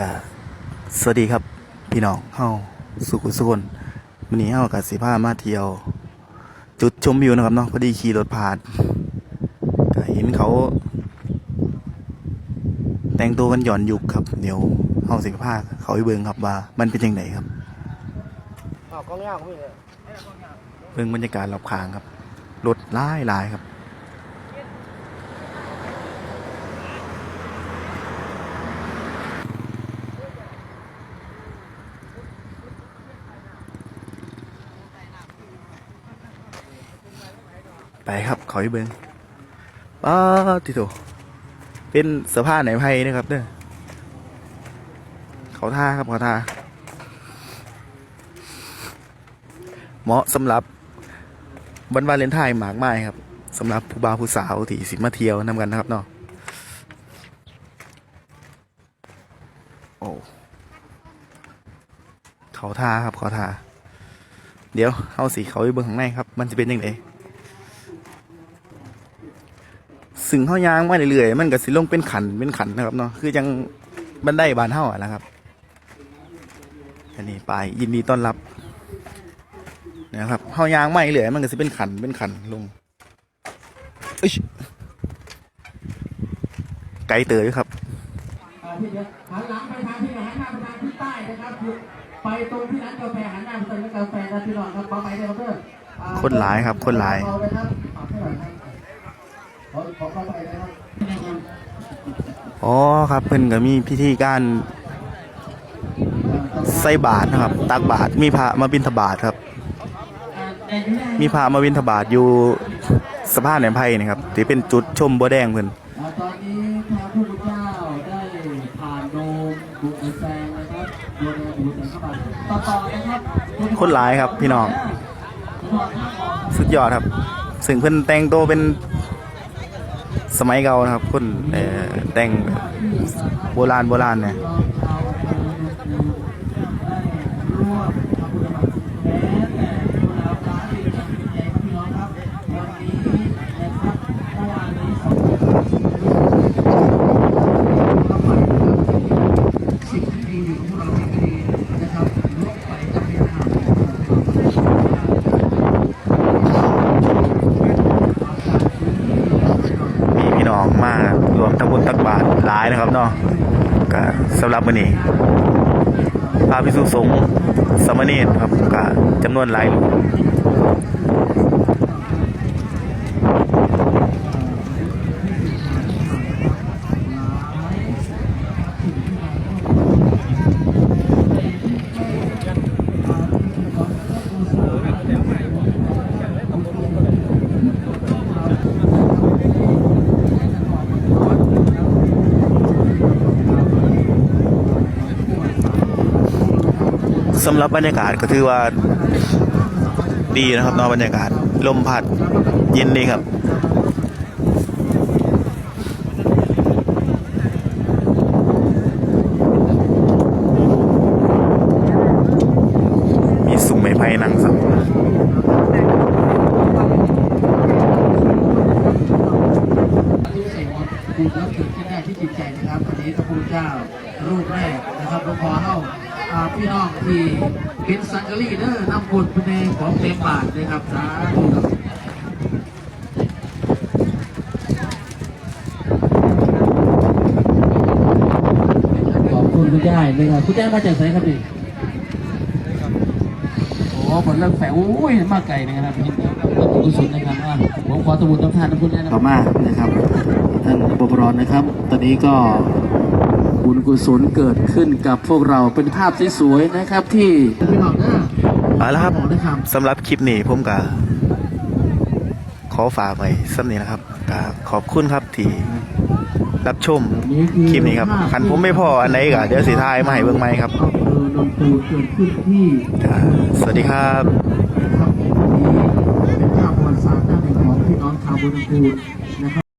กะสวัสดีครับพี่น้องเฮาสุขุสุคนวันนี้เฮากับสิพามาเที่ยว จุดชมวิวนะครับเนาะพอดีขี่รถผ่านก็เห็นเขา แต่งตัวกันหย่อนยุคครับ เดี๋ยวเฮาสิพาเขาไปเบิ่งครับว่ามันเป็นยังไงครับอ้าวกล้องยาวก็มีเลยเบิ่งบรรยากาศรอบข้างครับรถหลายหลายครับ ไปครับขอให้เบิ้งป้าติโตเป็นสภาพไหนไพ่นะครับเด้อเขาท่าครับเขาท่า เหมาะสำหรับวันวาเลนไทน์หมากไม้ครับสำหรับผู้บ่าวผู้สาวที่สิมาเที่ยวนำกันนะครับเนาะโอ้เขาท่าครับเขาท่า เดี๋ยวเอาสีเขาไปเบิงข้างในครับ มันจะเป็นยังไง สึงเข้ายางมาเรื่อยๆมันก็สิลงเป็นขันเป็นขันนะครับเนาะคือยังบันไดบานเท่าอะนะครับอันนี้ไปายยินดีต้อนรับนะครับเฮายางไม่เหลือมันก็จะเป็นขันเป็นขันลงเอ้ยไกลเตยครับอ่าที่เดียวหันหลังไปทางที่ไหนหันหน้าไปทางที่ใต้นะครับอยู่ไปตรงที่ร้านกาแฟหันหน้าไปทางร้านกาแฟนะพี่น้องครับขอไปเลยครับเพื่อนอ่คนหลายครับ คนหลาย ขอขอเข้าไปนะครับอ๋อครับเพิ่นก็มีพิธีการใส่บาตรนะครับ ตักบาตรมีพระมาบิณฑบาตครับ มีพระมาบิณฑบาตอยู่สะพานแหลมไผ่นี่ครับที่เป็นจุดชมบัวแดงเพิ่นอ่าตอนนี้พระผู้เจ้าได้ผ่านโดมบุกแซงนะครับโดมบุกแซงเข้ามาต่อต่อนะครับคนหลายครับพี่น้อง สุดยอดครับ ซึ่งเพิ่นแต่งตัวเป็น สมัยเก่านะครับคุณแต่งโบราณโบราณเนี่ย มีพี่น้องมารวมทั้งบุญตักบาทหลาย นะครับเนาะก็สำหรับวันนี้พาพิสุสงฆ์สมเณรครับก็จำนวนหลายรูป สำหรับบรรยากาศก็ถือว่าดีนะครับนาะบรรยากาศ ลมพัดเย็นดีครับมีสุ่มไม้ไผ่นั่งสับที่เสกว่าคุณรับจุดที่แรกที่จิตใจนะครับอันนี้พระพุทธเจ้ารูปแรกนะครับหลวงพ่อเล่าอ่า พี่น้องที่เป็นสังกะรีเดอร์นำบุญในของเต็มบาทนะครับสาธุครับขอบคุณคุณยายนะครับคุณยายมาจากไหนครับนี่โอ้ผลเรื่องแฝงโอ้ยมาไกลนะครับนี่ขอบคุณกุศลนะครับอะผมขอตะบุญต้องทานนะคุณย่ายนะต่อมานะครับ ท่านปปรนะครับ ตอนนี้ก็ บุญกุศลเกิดขึ้นกับพวกเราเป็นภาพสวยๆนะครับที่พี่น้องนะเอาละครับนะครับสำหรับคลิปนี้ผมก็ขอฝากไว้สักนี้นะครับก็ขอบคุณครับที่รับชมคลิปนี้ครับคันผมไม่พออันไหนก็เดี๋ยวสีทายมาให้เบิ่งไหมครับอำเภอนนทูเกิดขึ้นที่อ่าสวัสดีครับครับนี้เป็นภาพประวัติศาสตร์ด้านหนึ่งของพี่น้องชาวบุญทูนะครับ